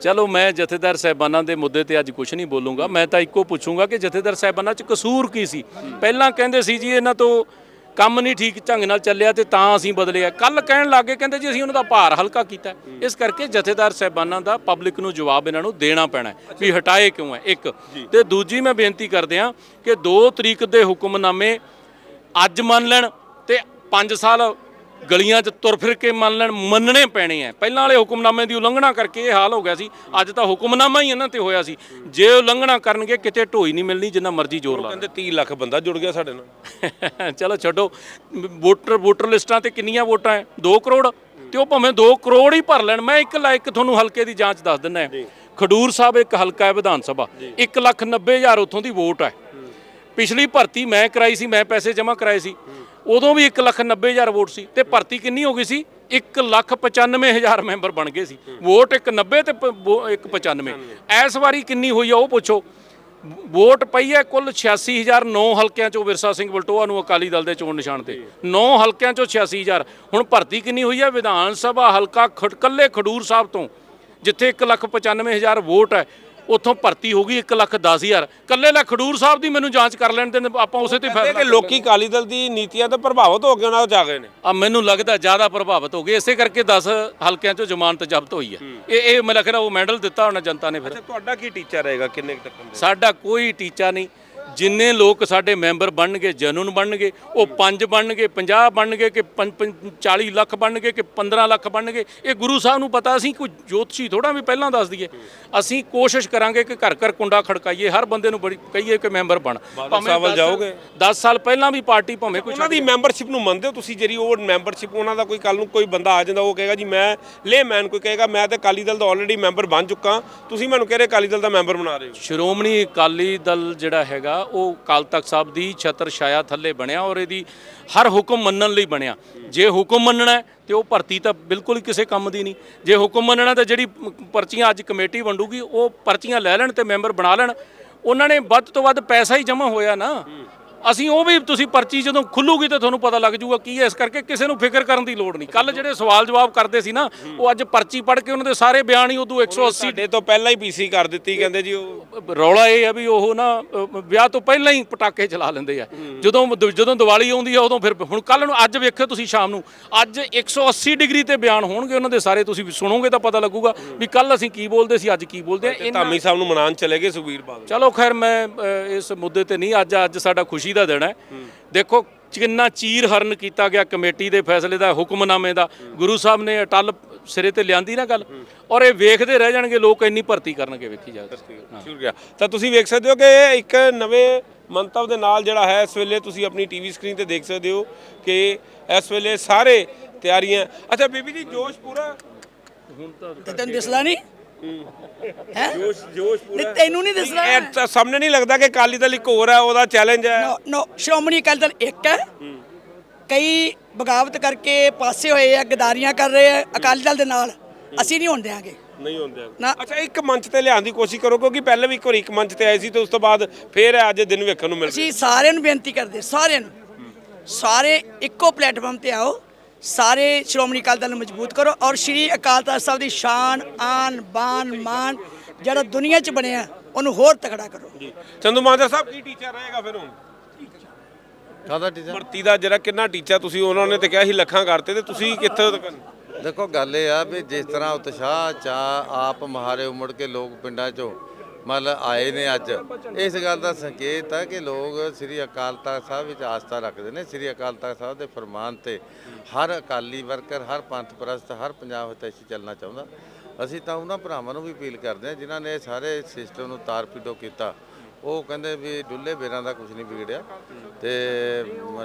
ਚਲੋ ਮੈਂ ਜਥੇਦਾਰ ਸਾਹਿਬਾਨਾਂ ਦੇ ਮੁੱਦੇ ਤੇ ਅੱਜ ਕੁਝ ਨਹੀਂ ਬੋਲੂੰਗਾ। ਮੈਂ ਤਾਂ ਇੱਕੋ ਪੁੱਛੂੰਗਾ ਕਿ ਜਥੇਦਾਰ ਸਾਹਿਬਾਨਾਂ 'ਚ ਕਸੂਰ ਕੀ ਸੀ? ਪਹਿਲਾਂ ਕਹਿੰਦੇ ਸੀ ਜੀ ਇਹਨਾਂ ਤੋਂ ਕੰਮ ਨਹੀਂ ਠੀਕ ਢੰਗ ਨਾਲ ਚੱਲਿਆ ਤੇ ਤਾਂ ਅਸੀਂ ਬਦਲਿਆ। ਕੱਲ ਕਹਿਣ ਲੱਗੇ ਕਹਿੰਦੇ ਜੀ ਅਸੀਂ ਉਹਨਾਂ ਦਾ ਭਾਰ ਹਲਕਾ ਕੀਤਾ। ਇਸ ਕਰਕੇ ਜਥੇਦਾਰ ਸਾਹਿਬਾਨਾਂ ਦਾ ਪਬਲਿਕ ਨੂੰ ਜਵਾਬ ਇਹਨਾਂ ਨੂੰ ਦੇਣਾ ਪੈਣਾ ਵੀ ਹਟਾਏ ਕਿਉਂ ਹੈ। ਇੱਕ ਤੇ ਦੂਜੀ ਮੈਂ ਬੇਨਤੀ ਕਰਦੇ ਹਾਂ ਕਿ 2 ਤਰੀਕ ਦੇ ਹੁਕਮਨਾਮੇ ਅੱਜ ਮੰਨ ਲੈਣ ਤੇ 5 ਸਾਲ ਗਲੀਆਂ 'ਚ ਤੁਰ ਫਿਰ ਕੇ ਮੰਨ ਲੈਣ ਮੰਨਣੇ ਪੈਣੇ ਆ ਪਹਿਲਾਂ ਵਾਲੇ ਹੁਕਮਨਾਮੇ ਦੀ ਉਲੰਘਣਾ ਕਰਕੇ ਇਹ ਹਾਲ ਹੋ ਗਿਆ ਸੀ। ਅੱਜ ਤਾਂ ਹੁਕਮਨਾਮਾ ਹੀ ਇਹਨਾਂ ਤੇ ਹੋਇਆ ਸੀ। ਜੇ ਉਲੰਘਣਾ ਕਰਨਗੇ ਕਿਤੇ ਢੋਈ ਨਹੀਂ ਮਿਲਣੀ ਜਿੰਨਾ ਮਰਜ਼ੀ ਜ਼ੋਰ ਲਾ ਕਹਿੰਦੇ 30 ਲੱਖ ਬੰਦਾ ਜੁੜ ਗਿਆ ਸਾਡੇ ਨਾਲ। ਚਲੋ ਛੱਡੋ। ਵੋਟਰ ਵੋਟਰ ਲਿਸਟਾਂ ਤੇ ਕਿੰਨੀਆਂ ਵੋਟਾਂ ਹੈ 2 ਕਰੋੜ? ਤੇ ਉਹ ਭਾਵੇਂ 2 ਕਰੋੜ ਹੀ ਭਰ ਲੈਣ। ਮੈਂ ਇੱਕ ਲਾਇਕ ਤੁਹਾਨੂੰ ਹਲਕੇ ਦੀ ਜਾਂਚ ਦੱਸ ਦਿੰਦਾ ਖਡੂਰ ਸਾਹਿਬ ਇੱਕ ਹਲਕਾ ਹੈ ਵਿਧਾਨ ਸਭਾ। 1 ਲੱਖ 90 ਹਜ਼ਾਰ ਉੱਥੋਂ ਦੀ ਵੋਟ ਹੈ। ਪਿਛਲੀ ਭਰਤੀ ਮੈਂ ਕਰਾਈ ਸੀ ਮੈਂ ਪੈਸੇ ਜਮ੍ਹਾਂ ਕਰਾਏ ਸੀ। ਉਦੋਂ ਵੀ 1 ਲੱਖ 90 ਹਜ਼ਾਰ ਵੋਟ ਸੀ ਤੇ ਭਰਤੀ ਕਿੰਨੀ ਹੋ ਗਈ ਸੀ? 1 ਲੱਖ 95 ਹਜ਼ਾਰ ਮੈਂਬਰ ਬਣ ਗਏ ਸੀ। ਵੋਟ ਇੱਕ 90 ਤੇ ਪ- ਇੱਕ 95 ਇਸ ਵਾਰੀ ਕਿੰਨੀ ਹੋਈ ਆ ਉਹ ਪੁੱਛੋ। ਵੋਟ ਪਈ ਹੈ ਕੁੱਲ 86009 ਹਲਕਿਆਂ ਚੋਂ ਵਿਰਸਾ ਸਿੰਘ ਬਲਟੋਆ ਨੂੰ ਅਕਾਲੀ ਦਲ ਦੇ ਚੋਣ ਨਿਸ਼ਾਨ ਤੇ। 9 ਹਲਕਿਆਂ ਚੋਂ 86000 ਹੁਣ ਭਰਤੀ ਕਿੰਨੀ ਹੋਈ ਹੈ? ਵਿਧਾਨ ਸਭਾ ਹਲਕਾ ਖੜ- ਕੱਲੇ ਖਡੂਰ ਸਾਹਿਬ ਤੋਂ, ਜਿੱਥੇ 195000 ਵੋਟ ਹੈ। ਉੱਥੋਂ ਭਰਤੀ ਹੋ ਗਈ 110000 ਕੱਲੇ ਲੈ ਖਡੂਰ ਸਾਹਿਬ ਦੀ ਮੈਨੂੰ ਜਾਂਚ ਕਰ ਲੈਣ ਦੇ ਆਪਾਂ ਉਸੇ ਤੇ ਫੈਸਲਾ ਕਿ ਲੋਕੀ ਅਕਾਲੀ ਦਲ ਦੀ ਨੀਤੀਆਂ ਤੋਂ ਪ੍ਰਭਾਵਿਤ ਹੋ ਕੇ ਉਹਨਾਂ ਚ ਆ ਗਏ ਨੇ। ਆ ਮੈਨੂੰ ਲੱਗਦਾ ਜ਼ਿਆਦਾ ਪ੍ਰਭਾਵਿਤ ਹੋ ਗਏ ਇਸੇ ਕਰਕੇ 10 ਹਲਕਿਆਂ ਚੋਂ ਜ਼ਮਾਨਤ ਜ਼ਬਤ ਹੋਈ ਹੈ। ਇਹ ਇਹ ਮੈਨੂੰ ਲੱਗਦਾ ਉਹ ਮੈਡਲ ਦਿੱਤਾ ਹੋਣਾ ਜਨਤਾ ਨੇ ਫਿਰ। ਤੁਹਾਡਾ ਕੀ ਟੀਚਾ ਰਹੇਗਾ ਕਿੰਨੇ ਤੱਕ ਸਾਡਾ ਕੋਈ ਟੀਚਾ ਨਹੀਂ। ਜਿੰਨੇ ਲੋਕ ਸਾਡੇ ਮੈਂਬਰ ਬਣਨਗੇ ਜਨੂਨ ਬਣਨਗੇ ਉਹ 5 ਬਣਨਗੇ 50 ਬਣਨਗੇ ਕਿ 40 ਲੱਖ ਬਣਨਗੇ ਕਿ 15 ਲੱਖ ਬਣਨਗੇ ਇਹ ਗੁਰੂ ਸਾਹਿਬ ਨੂੰ ਪਤਾ ਅਸੀਂ ਕੋਈ ਜੋਤਸ਼ੀ ਥੋੜਾ ਵੀ ਪਹਿਲਾਂ ਦੱਸ ਦਈਏ। ਅਸੀਂ ਕੋਸ਼ਿਸ਼ ਕਰਾਂਗੇ ਕਿ ਘਰ ਘਰ ਕੁੰਡਾ ਖੜਕਾਈਏ ਹਰ ਬੰਦੇ ਨੂੰ ਬੜੀ ਕਹੀਏ ਕਿ ਮੈਂਬਰ ਬਣ। ਵੱਲ ਜਾਓਗੇ? 10 ਸਾਲ ਪਹਿਲਾਂ ਵੀ ਪਾਰਟੀ ਭਾਵੇਂ ਕੋਈ ਉਹਨਾਂ ਦੀ ਮੈਂਬਰਸ਼ਿਪ ਨੂੰ ਮੰਨਦੇ ਹੋ ਤੁਸੀਂ ਜਿਹੜੀ ਉਹ ਮੈਂਬਰਸ਼ਿਪ ਉਹਨਾਂ ਦਾ ਕੋਈ ਕੱਲ ਨੂੰ ਕੋਈ ਬੰਦਾ ਆ ਜਾਂਦਾ ਉਹ ਕਹੇਗਾ ਜੀ ਮੈਂ ਲੇ ਮੈਨ ਕੋਈ ਕਹੇਗਾ ਮੈਂ ਤੇ ਅਕਾਲੀ ਦਲ ਦਾ ਆਲਰੇਡੀ ਮੈਂਬਰ ਬਣ ਚੁੱਕਾ ਤੁਸੀਂ ਮੈਨੂੰ ਕਹਿ ਰਹੇ ਅਕਾਲੀ ਦਲ ਦਾ ਮੈਂਬਰ ਬਣਾ ਰਹੇ ਹੋ। ਸ਼੍ਰੋਮਣੀ ਅਕਾਲੀ ਦਲ ਜਿਹੜਾ ਹੈਗਾ ਉਹ ਅਕਾਲ ਤਖਤ ਸਾਹਿਬ ਦੀ ਛਤਰ ਛਾਇਆ ਥੱਲੇ ਬਣਿਆ ਔਰ ਇਹਦੀ ਹਰ ਹੁਕਮ ਮੰਨਣ ਲਈ ਬਣਿਆ। ਜੇ ਹੁਕਮ ਮੰਨਣਾ ਹੈ ਤੇ ਉਹ ਭਰਤੀ ਤਾਂ ਬਿਲਕੁਲ ਹੀ ਕਿਸੇ ਕੰਮ ਦੀ ਨਹੀਂ। ਜੇ ਹੁਕਮ ਮੰਨਣਾ ਤਾਂ ਜਿਹੜੀ ਪਰਚੀਆਂ ਅੱਜ ਕਮੇਟੀ ਵੰਡੂਗੀ, ਉਹ ਪਰਚੀਆਂ ਲੈ ਲੈਣ ਤੇ ਮੈਂਬਰ ਬਣਾ ਲੈਣ। ਉਹਨਾਂ ਨੇ ਵੱਧ ਤੋਂ ਵੱਧ ਪੈਸਾ ਹੀ ਜਮ੍ਹਾਂ ਹੋਇਆ ਨਾ। ਅਸੀਂ ਉਹ ਵੀ ਤੁਸੀਂ ਪਰਚੀ ਜਦੋਂ ਖੁੱਲੂਗੀ ਤੇ ਤੁਹਾਨੂੰ ਪਤਾ ਲੱਗ ਜਾਊਗਾ ਕੀ ਹੈ ਇਸ ਕਰਕੇ ਕਿਸੇ ਨੂੰ ਫਿਕਰ ਕਰਨ ਦੀ ਲੋੜ ਨਹੀਂ। ਕੱਲ ਜਿਹੜੇ ਸਵਾਲ ਜਵਾਬ ਕਰਦੇ ਸੀ ਨਾ ਉਹ ਅੱਜ ਪਰਚੀ ਪੜ੍ਹ ਕੇ ਉਹਨਾਂ ਦੇ ਸਾਰੇ ਬਿਆਨ ਹੀ ਉਦੋਂ 180 ਸਾਡੇ ਤੋਂ ਪਹਿਲਾਂ ਹੀ ਪੀਸੀ ਕਰ ਦਿੱਤੀ ਕਹਿੰਦੇ ਜੀ ਉਹ। ਰੌਲਾ ਇਹ ਆ ਵੀ ਉਹ ਨਾ ਅ, ਵਿਆਹ ਤੋਂ ਪਹਿਲਾਂ ਹੀ ਪਟਾਕੇ ਚਲਾ ਲੈਂਦੇ ਆ। ਜਦੋਂ ਦ- ਜਦੋਂ ਦੀਵਾਲੀ ਆਉਂਦੀ ਆ ਉਦੋਂ ਫਿਰ ਹੁਣ ਕੱਲ ਨੂੰ ਅੱਜ ਵੇਖਿਓ ਤੁਸੀਂ ਸ਼ਾਮ ਨੂੰ ਅੱਜ 180 ਡਿਗਰੀ ਤੇ ਬਿਆਨ ਹੋਣਗੇ ਉਹਨਾਂ ਦੇ ਸਾਰੇ ਤੁਸੀਂ ਸੁਣੋਗੇ ਤਾਂ ਪਤਾ ਲੱਗੂਗਾ ਵੀ ਕੱਲ ਅਸੀਂ ਕੀ ਬੋਲਦੇ ਸੀ ਅੱਜ ਕੀ ਬੋਲਦੇ ਆ। ਧਾਮੀ ਸਾਹਿਬ ਨੂੰ ਮਨਾਉਣ ਚਲੇ ਗਏ ਸੁਖਬੀਰ ਬਾਦਲ। ਚਲੋ ਖੈਰ ਮੈਂ ਅ, ਇਸ ਮੁੱਦੇ ਤੇ ਨਹੀਂ ਅੱਜ ਅੱਜ ਸਾਡਾ ਖੁਸ਼ੀ ਦਾ ਦਿਨ ਹੈ। ਦੇਖੋ ਕਿੰਨਾ ਚੀਰ ਹਰਨ ਕੀਤਾ ਗਿਆ ਕਮੇਟੀ ਦੇ ਫੈਸਲੇ ਦਾ ਹੁਕਮਨਾਮੇ ਦਾ। ਗੁਰੂ ਸਾਹਿਬ ਨੇ ਅਟਲ ਸਿਰੇ ਤੇ ਲਿਆਂਦੀ ਨਾ ਗੱਲ। ਔਰ ਇਹ ਵੇਖਦੇ ਰਹਿ ਜਾਣਗੇ ਲੋਕ ਇੰਨੀ ਭਰਤੀ ਕਰਨਗੇ ਵੇਖੀ ਜਾ ਸ਼ੁਰੂ ਗਿਆ ਤਾਂ ਤੁਸੀਂ ਵੇਖ ਸਕਦੇ ਹੋ ਕਿ ਇੱਕ ਨਵੇਂ ਮੰਤਵ ਦੇ ਨਾਲ ਜਿਹੜਾ ਹੈ ਇਸ ਵੇਲੇ ਤੁਸੀਂ ਆਪਣੀ ਟੀਵੀ ਸਕਰੀਨ ਤੇ ਦੇਖ ਸਕਦੇ ਹੋ ਕਿ ਇਸ ਵੇਲੇ ਸਾਰੇ ਤਿਆਰੀਆਂ ਅੱਛਾ ਬੀਬੀ ਜੀ ਜੋਸ਼ ਪੂਰਾ ਤੇ ਤੈਨੂੰ ਦਿਸਦਾ ਨਹੀਂ? ਹੈ? ਜੋਸ਼ ਜੋਸ਼ ਨਹੀਂ ਤੈਨੂੰ ਨਹੀਂ ਦਿਸਦਾ? ਇਹ ਤਾਂ ਸਾਹਮਣੇ ਨਹੀਂ ਲੱਗਦਾ ਕਿ ਅਕਾਲੀ ਦਲ ਇੱਕ ਹੋਰ ਹੈ ਉਹਦਾ ਚੈਲੰਜ ਹੈ। ਨੋ ਨੋ ਸ਼੍ਰੋਮਣੀ ਅਕਾਲੀ ਦਲ ਇੱਕ ਹੈ। ਕਈ ਬਗਾਵਤ ਕਰਕੇ ਪਾਸੇ ਹੋਏ ਆ ਗਦਾਰੀਆਂ ਕਰ ਰਹੇ ਆ ਅਕਾਲੀ ਦਲ ਦੇ ਨਾਲ। ਅਸੀਂ ਨਹੀਂ ਹੋਣ ਦਿਆਂਗੇ। ਨਹੀਂ ਹੁੰਦੇ। ਅੱਛਾ ਇੱਕ ਮੰਚ ਤੇ ਲਿਆਉਣ ਦੀ ਕੋਸ਼ਿਸ਼ ਕਰੋ ਕਿਉਂਕਿ ਪਹਿਲੇ ਵੀ ਇੱਕ ਵਾਰੀ ਇੱਕ ਮੰਚ ਤੇ ਆਏ ਸੀ ਤੇ ਉਸ ਤੋਂ ਬਾਅਦ ਫੇਰ ਅੱਜ ਦਿਨ ਵੇਖਣ ਨੂੰ ਮਿਲ ਰਿਹਾ। ਅਸੀਂ ਸਾਰਿਆਂ ਨੂੰ ਬੇਨਤੀ ਕਰਦੇ ਸਾਰਿਆਂ ਨੂੰ। ਸਾਰੇ ਇੱਕੋ ਪਲੇਟਫਾਰਮ ਤੇ ਆਓ। ਸਾਰੇ ਸ਼੍ਰੋਮਣੀ ਅਕਾਲੀ ਦਲ ਨੂੰ ਮਜ਼ਬੂਤ ਕਰੋ ਔਰ ਸ਼੍ਰੀ ਅਕਾਲ ਤਖਤ ਸਾਹਿਬ ਦੀ ਸ਼ਾਨ ਆਨ ਬਾਨ ਮਾਨ ਜਿਹੜਾ ਦੁਨੀਆ 'ਚ ਬਣਿਆ ਉਹਨੂੰ ਹੋਰ ਤਕੜਾ ਕਰੋ। ਜੀ। ਚੰਦੂ ਮਾਜਰਾ ਸਾਹਿਬ ਕੀ ਟੀਚਰ ਰਹੇਗਾ ਫਿਰ ਹੁਣ? ਕਾਹਦਾ ਟੀਚਰ ਭਰਤੀ ਦਾ ਜਿਹੜਾ ਕਿੰਨਾ ਟੀਚਾ ਤੁਸੀਂ ਉਹਨਾਂ ਨੇ ਤੇ ਕਿਹਾ ਸੀ ਲੱਖਾਂ ਕਰਤੇ ਤੇ ਤੁਸੀਂ ਕਿੱਥੇ ਤੱਕ ਦੇਖੋ ਗੱਲ ਇਹ ਆ ਵੀ ਜਿਸ ਤਰ੍ਹਾਂ ਉਤਸ਼ਾਹ ਚਾ ਆਪ ਮਹਾਰੇ ਉਮੜ ਕੇ ਲੋਕ ਪਿੰਡਾਂ ਚੋਂ ਮਤਲਬ ਆਏ ਨੇ ਅੱਜ। ਇਸ ਗੱਲ ਦਾ ਸੰਕੇਤ ਆ ਕਿ ਲੋਕ ਸ੍ਰੀ ਅਕਾਲ ਤਖਤ ਸਾਹਿਬ ਵਿੱਚ ਆਸਥਾ ਰੱਖਦੇ ਨੇ। ਸ੍ਰੀ ਅਕਾਲ ਤਖਤ ਸਾਹਿਬ ਦੇ ਫਰਮਾਨ ਤੇ ਹਰ ਅਕਾਲੀ ਵਰਕਰ, ਹਰ ਪੰਥ ਪ੍ਰਸਤ, ਹਰ ਪੰਜਾਬ ਹਿਤੈਸ਼ੀ ਚੱਲਣਾ ਚਾਹੁੰਦਾ। ਅਸੀਂ ਤਾਂ ਉਹਨਾਂ ਭਰਾਵਾਂ ਨੂੰ ਵੀ ਅਪੀਲ ਕਰਦੇ ਹਾਂ ਜਿਨ੍ਹਾਂ ਨੇ ਸਾਰੇ ਸਿਸਟਮ ਨੂੰ ਤਾਰ ਪੀਟੋ ਕੀਤਾ। ਉਹ ਕਹਿੰਦੇ ਵੀ ਡੁੱਲੇ ਬੇਰਾਂ ਦਾ ਕੁਝ ਨਹੀਂ ਵਿਗੜਿਆ ਤੇ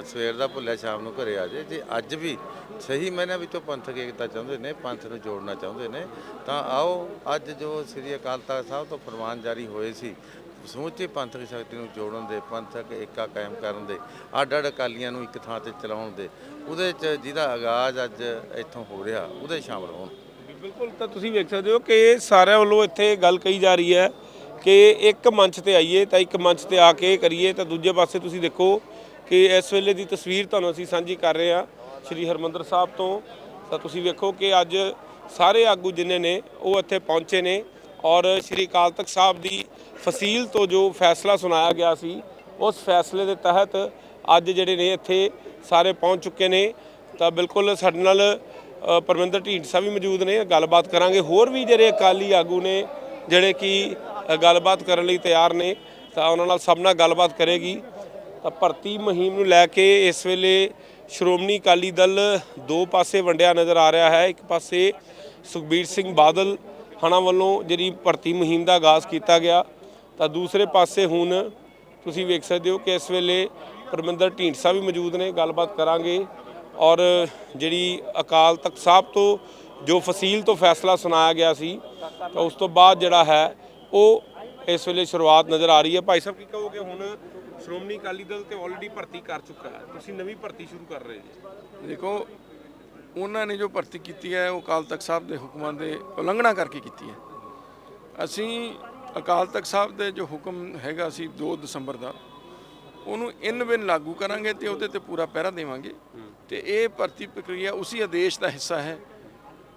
ਸਵੇਰ ਦਾ ਭੁੱਲਿਆ, ਸ਼ਾਮ ਨੂੰ ਘਰੇ ਆ ਜੇ। ਜੇ ਅੱਜ ਵੀ ਸਹੀ ਮੈਨੇ ਵਿੱਚੋਂ ਪੰਥਕ ਏਕਤਾ ਚਾਹੁੰਦੇ ਨੇ, ਪੰਥ ਨੂੰ ਜੋੜਨਾ ਚਾਹੁੰਦੇ ਨੇ, ਤਾਂ ਆਓ, ਅੱਜ ਜੋ ਸ੍ਰੀ ਅਕਾਲ ਤਖਤ ਸਾਹਿਬ ਤੋਂ ਫਰਮਾਨ ਜਾਰੀ ਹੋਏ ਸੀ, ਸਮੁੱਚੀ ਪੰਥਕ ਸ਼ਕਤੀ ਨੂੰ ਜੋੜਨ ਦੇ, ਪੰਥਕ ਏਕਾ ਕਾਇਮ ਕਰਨ ਦੇ ਅੱਡ ਅੱਡ ਅਕਾਲੀਆਂ ਨੂੰ ਇੱਕ ਥਾਂ ਤੇ ਚਲਾਉਣ ਦੇ, ਉਹਦੇ ਚ ਜਿਹਦਾ ਆਗਾਜ਼ ਅੱਜ ਇੱਥੋਂ ਹੋ ਰਿਹਾ, ਉਹਦੇ ਸ਼ਾਮਲ ਹੋਣ। ਬਿਲਕੁਲ, ਤਾਂ ਤੁਸੀਂ ਵੇਖ ਸਕਦੇ ਹੋ ਕਿ ਸਾਰਿਆਂ ਵੱਲੋਂ ਇੱਥੇ ਗੱਲ ਕਹੀ ਜਾ ਰਹੀ ਹੈ ਕਿ ਇੱਕ ਮੰਚ ਤੇ ਆਈਏ ਤਾਂ ਇੱਕ ਮੰਚ ਤੇ ਆ ਕੇ ਕਰੀਏ, ਤਾਂ ਦੂਜੇ ਪਾਸੇ ਤੁਸੀਂ ਦੇਖੋ ਕਿ ਇਸ ਵੇਲੇ ਦੀ ਤਸਵੀਰ ਤੁਹਾਨੂੰ ਅਸੀਂ ਸਾਂਝੀ ਕਰ ਰਹੇ ਹਾਂ ਸ਼੍ਰੀ ਹਰਮੰਦਰ ਸਾਹਿਬ ਤੋਂ। ਤਾਂ ਤੁਸੀਂ ਵੇਖੋ ਕਿ ਅੱਜ ਸਾਰੇ ਆਗੂ ਜਿੰਨੇ ਨੇ, ਉਹ ਇੱਥੇ ਪਹੁੰਚੇ ਨੇ ਔਰ ਸ਼੍ਰੀ ਅਕਾਲ ਤਖਤ ਸਾਹਿਬ ਦੀ ਫਸੀਲ ਤੋਂ ਜੋ ਫੈਸਲਾ ਸੁਣਾਇਆ ਗਿਆ ਸੀ, ਉਸ ਫੈਸਲੇ ਦੇ ਤਹਿਤ ਅੱਜ ਜਿਹੜੇ ਨੇ ਇੱਥੇ ਸਾਰੇ ਪਹੁੰਚ ਚੁੱਕੇ ਨੇ। ਤਾਂ ਬਿਲਕੁਲ ਸਾਡੇ ਨਾਲ ਪਰਮਿੰਦਰ ਢੀਂਡਸਾ ਵੀ ਮੌਜੂਦ ਨੇ, ਗੱਲਬਾਤ ਕਰਾਂਗੇ। ਹੋਰ ਵੀ ਜਿਹੜੇ ਅਕਾਲੀ ਆਗੂ ਨੇ, ਜਿਹੜੇ ਕਿ ਗੱਲਬਾਤ ਕਰਨ ਲਈ ਤਿਆਰ ਨੇ, ਤਾਂ ਉਹਨਾਂ ਨਾਲ ਸਭ ਨਾਲ ਗੱਲਬਾਤ ਕਰੇਗੀ। ਤਾਂ ਭਰਤੀ ਮੁਹਿੰਮ ਨੂੰ ਲੈ ਕੇ ਇਸ ਵੇਲੇ ਸ਼੍ਰੋਮਣੀ ਅਕਾਲੀ ਦਲ ਦੋ ਪਾਸੇ ਵੰਡਿਆ ਨਜ਼ਰ ਆ ਰਿਹਾ ਹੈ। ਇੱਕ ਪਾਸੇ ਸੁਖਬੀਰ ਸਿੰਘ ਬਾਦਲ ਹਣਾ ਵੱਲੋਂ ਜਿਹੜੀ ਭਰਤੀ ਮੁਹਿੰਮ ਦਾ ਆਗਾਜ਼ ਕੀਤਾ ਗਿਆ, ਤਾਂ ਦੂਸਰੇ ਪਾਸੇ ਹੁਣ ਤੁਸੀਂ ਵੇਖ ਸਕਦੇ ਹੋ ਕਿ ਇਸ ਵੇਲੇ ਪਰਮਿੰਦਰ ਢੀਂਡਸਾ ਵੀ ਮੌਜੂਦ ਨੇ, ਗੱਲਬਾਤ ਕਰਾਂਗੇ। ਔਰ ਜਿਹੜੀ ਅਕਾਲ ਤਖਤ ਸਾਹਿਬ ਤੋਂ ਜੋ ਫਸੀਲ ਤੋਂ ਫੈਸਲਾ ਸੁਣਾਇਆ ਗਿਆ ਸੀ, ਤਾਂ ਉਸ ਤੋਂ ਬਾਅਦ ਜਿਹੜਾ ਹੈ ਉਹ ਇਸ ਵੇਲੇ ਸ਼ੁਰੂਆਤ ਨਜ਼ਰ ਆ ਰਹੀ ਹੈ। ਭਾਈ ਸਾਹਿਬ, ਕੀ ਕਹੋਗੇ? ਹੁਣ ਸ਼੍ਰੋਮਣੀ ਅਕਾਲੀ ਦਲ ਤੇ ਆਲਰੇਡੀ ਭਰਤੀ ਕਰ ਚੁੱਕਾ ਹੈ। ਤੁਸੀਂ ਨਵੀਂ ਭਰਤੀ ਸ਼ੁਰੂ ਕਰ ਰਹੇ ਜੀ। ਦੇਖੋ, ਉਹਨਾਂ ਨੇ ਜੋ ਭਰਤੀ ਕੀਤੀ ਹੈ, ਉਹ ਅਕਾਲ ਤਖਤ ਸਾਹਿਬ ਦੇ ਹੁਕਮਾਂ ਦੇ ਉਲੰਘਣਾ ਕਰਕੇ ਕੀਤੀ ਹੈ। ਅਸੀਂ ਅਕਾਲ ਤਖਤ ਸਾਹਿਬ ਦੇ ਜੋ ਹੁਕਮ ਹੈਗਾ ਸੀ 2 ਦਸੰਬਰ ਦਾ, ਉਹਨੂੰ ਇਨ ਬਿਨ ਲਾਗੂ ਕਰਾਂਗੇ ਤੇ ਉਹਦੇ ਤੇ ਪੂਰਾ ਪਹਿਰਾ ਦੇਵਾਂਗੇ। ਤੇ ਇਹ ਭਰਤੀ ਪ੍ਰਕਿਰਿਆ ਉਸੇ ਆਦੇਸ਼ ਦਾ ਹਿੱਸਾ ਹੈ।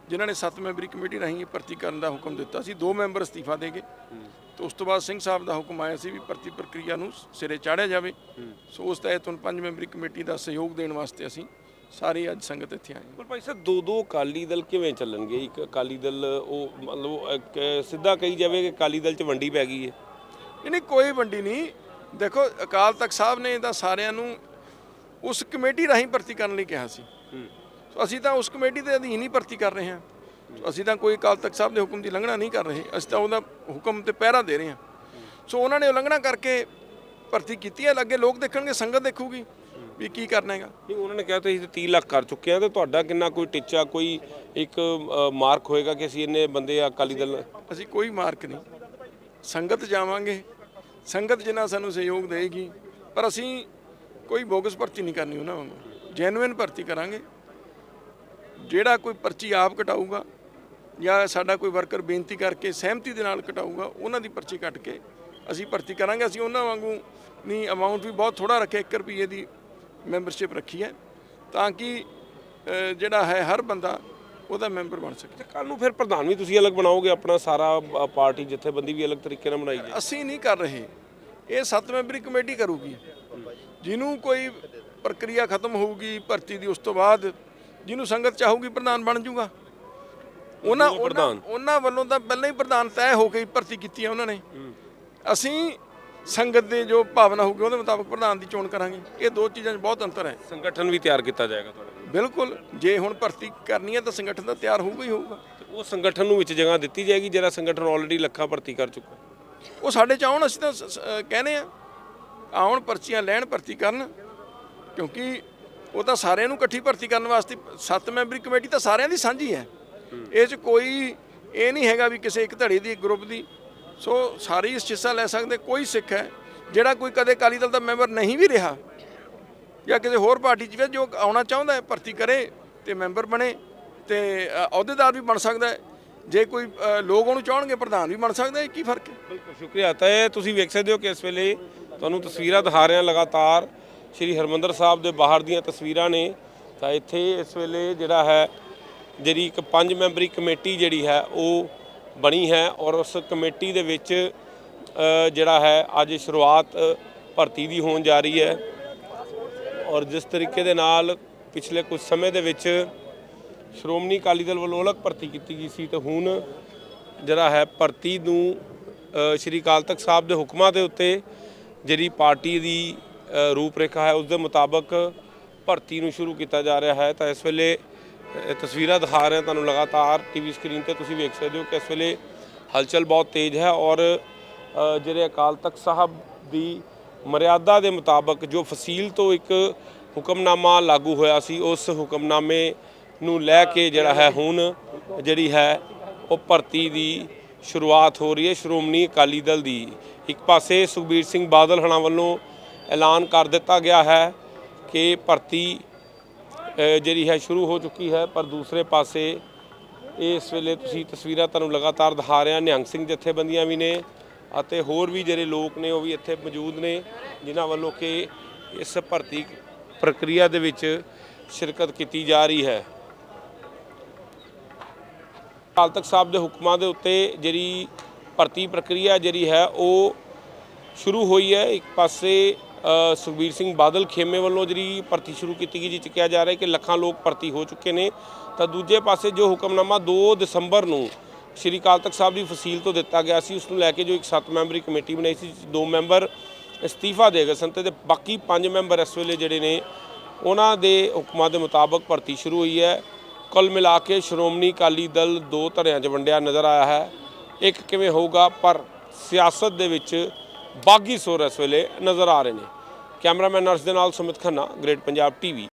ਜਿਨ੍ਹਾਂ ਨੇ ਸੱਤ ਮੈਂਬਰੀ ਕਮੇਟੀ ਰਾਹੀਂ ਇਹ ਭਰਤੀ ਕਰਨ ਦਾ ਹੁਕਮ ਦਿੱਤਾ ਸੀ ਦੋ ਮੈਂਬਰ ਅਸਤੀਫਾ ਦੇ ਗਏ ਤੇ ਉਸ ਤੋਂ ਬਾਅਦ ਸਿੰਘ ਸਾਹਿਬ ਦਾ ਹੁਕਮ ਆਇਆ ਸੀ ਵੀ ਭਰਤੀ ਪ੍ਰਕਿਰਿਆ ਨੂੰ ਸਿਰੇ ਚਾੜਿਆ ਜਾਵੇ। ਸੋ ਉਸ ਤਹਿਤ ਹੁਣ ਪੰਜ ਮੈਂਬਰੀ ਕਮੇਟੀ ਦਾ ਸਹਿਯੋਗ ਦੇਣ ਵਾਸਤੇ ਅਸੀਂ ਸਾਰੀ ਅੱਜ ਸੰਗਤ ਇੱਥੇ ਆਏ ਪਰ ਭਾਈ ਸਾਹਿਬ ਦੋ ਦੋ ਅਕਾਲੀ ਦਲ ਕਿਵੇਂ ਚੱਲਣਗੇ? ਇੱਕ ਅਕਾਲੀ ਦਲ ਉਹ ਮਤਲਬ ਸਿੱਧਾ ਕਹੀ ਜਾਵੇ ਕਿ ਅਕਾਲੀ ਦਲ 'ਚ ਵੰਡੀ ਪੈ ਗਈ ਹੈ। ਨਹੀਂ ਕੋਈ ਵੰਡੀ ਨਹੀਂ। ਦੇਖੋ ਅਕਾਲ ਤਖਤ ਸਾਹਿਬ ਨੇ ਤਾਂ ਸਾਰਿਆਂ ਨੂੰ ਉਸ ਕਮੇਟੀ ਰਾਹੀਂ ਭਰਤੀ ਕਰਨ ਲਈ ਕਿਹਾ ਸੋ। ਅਸੀਂ ਤਾਂ ਉਸ ਕਮੇਟੀ ਦੇ ਅਧੀਨ ਹੀ ਭਰਤੀ ਕਰ ਰਹੇ ਹਾਂ। ਅਸੀਂ ਤਾਂ ਕੋਈ ਅਕਾਲ ਤਖਤ ਸਾਹਿਬ ਦੇ ਹੁਕਮ ਦੀ ਉਲੰਘਣਾ ਨਹੀਂ ਕਰ ਰਹੇ। ਅਸੀਂ ਤਾਂ ਉਹਦਾ ਹੁਕਮ ਤੇ ਪਹਿਰਾ ਦੇ ਰਹੇ ਹਾਂ। ਸੋ ਉਹਨਾਂ ਨੇ ਉਲੰਘਣਾ ਕਰਕੇ ਭਰਤੀ ਕੀਤੀ ਹੈ। ਅੱਗੇ ਲੋਕ ਦੇਖਣਗੇ ਸੰਗਤ ਦੇਖੂਗੀ ਵੀ ਕੀ ਕਰਨਾ ਹੈਗਾ। ਨਹੀਂ ਉਹਨਾਂ ਨੇ ਕਿਹਾ ਤੁਸੀਂ ਤੇ 30 ਲੱਖ ਕਰ ਚੁੱਕੇ ਆ ਤੇ ਤੁਹਾਡਾ ਕਿੰਨਾ ਕੋਈ ਟੀਚਾ ਕੋਈ ਇੱਕ ਮਾਰਕ ਹੋਏਗਾ ਕਿ ਅਸੀਂ ਇੰਨੇ ਬੰਦੇ ਆ ਅਕਾਲੀ ਦਲ ਅਸੀਂ ਕੋਈ ਮਾਰਕ ਨਹੀਂ। ਸੰਗਤ ਜਾਵਾਂਗੇ। ਸੰਗਤ ਜਿੰਨਾ ਸਾਨੂੰ ਸਹਿਯੋਗ ਦੇਗੀ ਪਰ ਅਸੀਂ ਕੋਈ ਬੋਗਸ ਭਰਤੀ ਨਹੀਂ ਕਰਨੀ ਉਹਨਾਂ ਵਾਂਗੂ। ਜੈਨੂਇਨ ਭਰਤੀ ਕਰਾਂਗੇ। ਜਿਹੜਾ ਕੋਈ ਪਰਚੀ ਆਪ ਕਟਾਊਗਾ ਜਾਂ ਸਾਡਾ ਕੋਈ ਵਰਕਰ ਬੇਨਤੀ ਕਰਕੇ ਸਹਿਮਤੀ ਦੇ ਨਾਲ ਕਟਾਊਗਾ ਉਹਨਾਂ ਦੀ ਪਰਚੀ ਕੱਟ ਕੇ ਅਸੀਂ ਭਰਤੀ ਕਰਾਂਗੇ। ਅਸੀਂ ਉਹਨਾਂ ਵਾਂਗੂ ਨਹੀਂ ਅਮਾਉਂਟ ਵੀ ਬਹੁਤ ਥੋੜਾ ਰੱਖਿਆ 1 ਰੁਪਏ ਦੀ ਮੈਂਬਰਸ਼ਿਪ ਰੱਖੀ ਹੈ ਤਾਂ ਕਿ ਜਿਹੜਾ ਹੈ ਹਰ ਬੰਦਾ ਉਹਦਾ ਮੈਂਬਰ ਬਣ ਸਕੇ। ਕੱਲ ਨੂੰ ਫਿਰ ਪ੍ਰਧਾਨ ਵੀ ਤੁਸੀਂ ਅਲੱਗ ਬਣਾਓਗੇ ਆਪਣਾ ਸਾਰਾ ਪਾਰਟੀ ਜਥੇਬੰਦੀ ਵੀ ਅਲੱਗ ਤਰੀਕੇ ਨਾਲ ਬਣਾਈ ਜਾਏ ਅਸੀਂ ਨਹੀਂ ਕਰ ਰਹੇ। ਇਹ ਸੱਤ ਮੈਂਬਰੀ ਕਮੇਟੀ ਕਰੂਗੀ। ਜਿਹਨੂੰ ਕੋਈ ਪ੍ਰਕਿਰਿਆ ਖਤਮ ਹੋਊਗੀ ਭਰਤੀ ਦੀ ਉਸ ਤੋਂ ਬਾਅਦ ਜਿਹਨੂੰ ਸੰਗਤ ਚਾਹੂਗੀ ਪ੍ਰਧਾਨ ਬਣ ਜਾਊਗਾ ਉਹਨਾਂ ਉਹਨਾਂ ਪ੍ਰਧਾਨ। ਉਹਨਾਂ ਵੱਲੋਂ ਤਾਂ ਪਹਿਲਾਂ ਹੀ ਪ੍ਰਧਾਨ ਤੈਅ ਹੋ ਕੇ ਭਰਤੀ ਕੀਤੀ ਹੈ ਉਹਨਾਂ ਨੇ। ਅਸੀਂ ਸੰਗਤ ਦੇ ਜੋ ਭਾਵਨਾ ਹੋਊਗੀ ਉਹਦੇ ਮੁਤਾਬਕ ਪ੍ਰਧਾਨ ਦੀ ਚੋਣ ਕਰਾਂਗੇ। ਇਹ ਦੋ ਚੀਜ਼ਾਂ 'ਚ ਬਹੁਤ ਅੰਤਰ ਹੈ। ਸੰਗਠਨ ਵੀ ਤਿਆਰ ਕੀਤਾ ਜਾਏਗਾ ਤੁਹਾਡਾ ਬਿਲਕੁਲ। ਜੇ ਹੁਣ ਭਰਤੀ ਕਰਨੀ ਹੈ ਤਾਂ ਸੰਗਠਨ ਤਾਂ ਤਿਆਰ ਹੋਊਗਾ ਹੀ ਹੋਊਗਾ। ਉਹ ਸੰਗਠਨ ਨੂੰ ਵਿੱਚ ਜਗ੍ਹਾ ਦਿੱਤੀ ਜਾਏਗੀ ਜਿਹੜਾ ਸੰਗਠਨ ਆਲਰੇਡੀ ਲੱਖਾਂ ਭਰਤੀ ਕਰ ਚੁੱਕਾ ਉਹ ਸਾਡੇ ਚ ਆਉਣ ਅਸੀਂ ਤਾਂ ਕਹਿੰਦੇ ਆ ਆਉਣ ਪਰਚੀਆਂ ਲੈਣ ਭਰਤੀ ਕਰਨ। ਕਿਉਂਕਿ ਉਹ ਤਾਂ ਸਾਰਿਆਂ ਨੂੰ ਇਕੱਠੀ ਭਰਤੀ ਕਰਨ ਵਾਸਤੇ ਸੱਤ ਮੈਂਬਰੀ ਕਮੇਟੀ ਤਾਂ ਸਾਰਿਆਂ ਦੀ ਸਾਂਝੀ ਹੈ। ਇਹ ਚ ਕੋਈ ਇਹ ਨਹੀਂ ਹੈਗਾ ਵੀ ਕਿਸੇ ਇੱਕ ਧੜੀ ਦੀ ਗਰੁੱਪ ਦੀ। ਸੋ ਸਾਰੇ ਇਸ ਹਿੱਸਾ ਲੈ ਸਕਦੇ, ਕੋਈ ਸਿੱਖ ਹੈ, ਜਿਹੜਾ ਕੋਈ ਕਦੇ ਅਕਾਲੀ ਦਲ ਦਾ ਮੈਂਬਰ ਨਹੀਂ ਵੀ ਰਿਹਾ, ਜਾਂ ਕਿਸੇ ਹੋਰ ਪਾਰਟੀ 'ਚ ਵੀ ਜੋ ਆਉਣਾ ਚਾਹੁੰਦਾ ਹੈ, ਭਰਤੀ ਕਰੇ ਤੇ ਮੈਂਬਰ ਬਣੇ ਤੇ ਅਹੁਦੇਦਾਰ ਵੀ ਬਣ ਸਕਦਾ ਹੈ। ਜੇ ਕੋਈ ਲੋਕ ਉਹਨੂੰ ਚਾਹਣਗੇ, ਪ੍ਰਧਾਨ ਵੀ ਬਣ ਸਕਦਾ ਹੈ, ਕੀ ਫ਼ਰਕ ਹੈ? ਬਿਲਕੁਲ, ਸ਼ੁਕਰੀਆ। ਤਾਂ ਇਹ ਤੁਸੀਂ ਵੇਖ ਸਕਦੇ ਹੋ ਕਿ ਇਸ ਵੇਲੇ ਤੁਹਾਨੂੰ ਤਸਵੀਰਾਂ ਦਿਖਾ ਰਹੇ ਹਾਂ ਲਗਾਤਾਰ। ਸ਼੍ਰੀ ਹਰਮੰਦਰ ਸਾਹਿਬ ਦੇ ਬਾਹਰ ਦੀਆਂ ਤਸਵੀਰਾਂ ਨੇ, ਤਾਂ ਇੱਥੇ ਇਸ ਵੇਲੇ ਜਿਹੜਾ ਹੈ, ਜਿਹੜੀ ਇੱਕ ਪੰਜ ਮੈਂਬਰੀ ਕਮੇਟੀ ਜਿਹੜੀ ਹੈ, ਉਹ ਬਣੀ ਹੈ ਔਰ ਉਸ ਕਮੇਟੀ ਦੇ ਵਿੱਚ ਜਿਹੜਾ ਹੈ, ਅੱਜ ਸ਼ੁਰੂਆਤ ਭਰਤੀ ਦੀ ਹੋਣ ਜਾ ਰਹੀ ਹੈ ਔਰ ਜਿਸ ਤਰੀਕੇ ਦੇ ਨਾਲ ਪਿਛਲੇ ਕੁਝ ਸਮੇਂ ਦੇ ਵਿੱਚ ਸ਼੍ਰੋਮਣੀ ਅਕਾਲੀ ਦਲ ਵੱਲੋਂ ਅਲੱਗ ਭਰਤੀ ਕੀਤੀ ਗਈ ਸੀ, ਤੇ ਹੁਣ ਜਿਹੜਾ ਹੈ, ਭਰਤੀ ਨੂੰ ਸ਼੍ਰੀ ਅਕਾਲ ਤਖਤ ਸਾਹਿਬ ਦੇ ਹੁਕਮਾਂ ਦੇ ਉੱਤੇ ਜਿਹੜੀ ਪਾਰਟੀ ਦੀ ਅ, ਰੂਪਰੇਖਾ ਹੈ ਉਸ ਦੇ ਮੁਤਾਬਕ ਭਰਤੀ ਨੂੰ ਸ਼ੁਰੂ ਕੀਤਾ ਜਾ ਰਿਹਾ ਹੈ। ਤਾਂ ਇਸ ਵੇਲੇ ਤਸਵੀਰਾਂ ਦਿਖਾ ਰਹੇ ਤੁਹਾਨੂੰ ਲਗਾਤਾਰ ਟੀਵੀ ਸਕਰੀਨ ਤੇ। ਤੁਸੀਂ ਵੇਖ ਸਕਦੇ ਹੋ ਕਿ ਇਸ ਵੇਲੇ ਹਲਚਲ ਬਹੁਤ ਤੇਜ਼ ਹੈ ਔਰ ਜਿਹੜੇ ਅਕਾਲ ਤਖਤ ਸਾਹਿਬ ਦੀ ਮਰਿਆਦਾ ਦੇ ਮੁਤਾਬਕ ਜੋ ਫਸੀਲ ਤੋਂ ਇੱਕ ਹੁਕਮਨਾਮਾ ਲਾਗੂ ਹੋਇਆ ਸੀ ਉਸ ਹੁਕਮਨਾਮੇ ਨੂੰ ਲੈ ਕੇ ਜਿਹੜਾ ਹੈ ਹੁਣ ਜਿਹੜੀ ਹੈ ਉਹ ਭਰਤੀ ਦੀ ਸ਼ੁਰੂਆਤ ਹੋ ਰਹੀ ਹੈ। ਸ਼੍ਰੋਮਣੀ ਅਕਾਲੀ ਦਲ ਦੀ ਇੱਕ ਪਾਸੇ ਸੁਖਬੀਰ ਸਿੰਘ ਬਾਦਲ ਹਣਾ ਵੱਲੋਂ ਐਲਾਨ ਕਰ ਦਿੱਤਾ ਗਿਆ ਹੈ ਕਿ ਭਰਤੀ ਜਿਹੜੀ ਹੈ ਸ਼ੁਰੂ ਹੋ ਚੁੱਕੀ ਹੈ, ਪਰ ਦੂਸਰੇ ਪਾਸੇ ਇਸ ਵੇਲੇ ਤੁਸੀਂ ਤਸਵੀਰਾਂ ਤੁਹਾਨੂੰ ਲਗਾਤਾਰ ਦਿਖਾ ਰਿਹਾ ਨਿਹੰਗ ਸਿੰਘ ਜਥੇਬੰਦੀਆਂ ਵੀ ਨੇ ਅਤੇ ਹੋਰ ਵੀ ਜਿਹੜੇ ਲੋਕ ਨੇ, ਉਹ ਵੀ ਇੱਥੇ ਮੌਜੂਦ ਨੇ, ਜਿਨ੍ਹਾਂ ਵੱਲੋਂ ਕਿ ਇਸ ਭਰਤੀ ਪ੍ਰਕਿਰਿਆ ਦੇ ਵਿੱਚ ਸ਼ਿਰਕਤ ਕੀਤੀ ਜਾ ਰਹੀ ਹੈ। ਅਕਾਲ ਤਖਤ ਸਾਹਿਬ ਦੇ ਹੁਕਮਾਂ ਦੇ ਉੱਤੇ ਜਿਹੜੀ ਭਰਤੀ ਪ੍ਰਕਿਰਿਆ ਜਿਹੜੀ ਹੈ, ਉਹ ਸ਼ੁਰੂ ਹੋਈ ਹੈ। ਇੱਕ ਪਾਸੇ ਸੁਖਬੀਰ ਸਿੰਘ ਬਾਦਲ ਖੇਮੇ ਵੱਲੋਂ ਜਿਹੜੀ ਭਰਤੀ ਸ਼ੁਰੂ ਕੀਤੀ ਗਈ, ਜਿਸ 'ਚ ਕਿਹਾ ਜਾ ਰਿਹਾ ਹੈ ਕਿ ਲੱਖਾਂ ਲੋਕ ਭਰਤੀ ਹੋ ਚੁੱਕੇ ਨੇ। ਤਾਂ ਦੂਜੇ ਪਾਸੇ ਜੋ ਹੁਕਮਨਾਮਾ 2 ਦਸੰਬਰ ਨੂੰ ਸ਼੍ਰੀ ਅਕਾਲ ਤਖਤ ਸਾਹਿਬ ਦੀ ਫਸੀਲ ਤੋਂ ਦਿੱਤਾ ਗਿਆ ਸੀ, ਉਸ ਨੂੰ ਲੈ ਕੇ ਜੋ ਇੱਕ 7 ਮੈਂਬਰੀ ਕਮੇਟੀ ਬਣਾਈ ਸੀ ਦੋ ਮੈਂਬਰ ਅਸਤੀਫਾ ਦੇ ਗਏ ਸਨ ਤੇ ਬਾਕੀ 5 ਮੈਂਬਰ ਇਸ ਵੇਲੇ ਜਿਹੜੇ ਨੇ, ਉਹਨਾਂ ਦੇ ਹੁਕਮਾਂ ਦੇ ਮੁਤਾਬਕ ਭਰਤੀ ਸ਼ੁਰੂ ਹੋਈ ਹੈ। ਕੁੱਲ ਮਿਲਾ ਕੇ ਸ਼੍ਰੋਮਣੀ ਅਕਾਲੀ ਦਲ ਦੋ ਧੜਿਆਂ 'ਚ ਵੰਡਿਆ ਨਜ਼ਰ ਆਇਆ ਹੈ। ਇੱਕ ਕਿਵੇਂ ਹੋਊਗਾ? ਪਰ ਸਿਆਸਤ ਦੇ ਵਿੱਚ ਬਾਗੀ ਸੁਰ ਇਸ ਵੇਲੇ ਨਜ਼ਰ ਆ ਰਹੇ ਨੇ। ਕੈਮਰਾਮੈਨ ਅਰਸ ਦੇ ਨਾਲ ਸੁਮਿਤ ਖੰਨਾ, ਗ੍ਰੇਟ ਪੰਜਾਬ ਟੀਵੀ।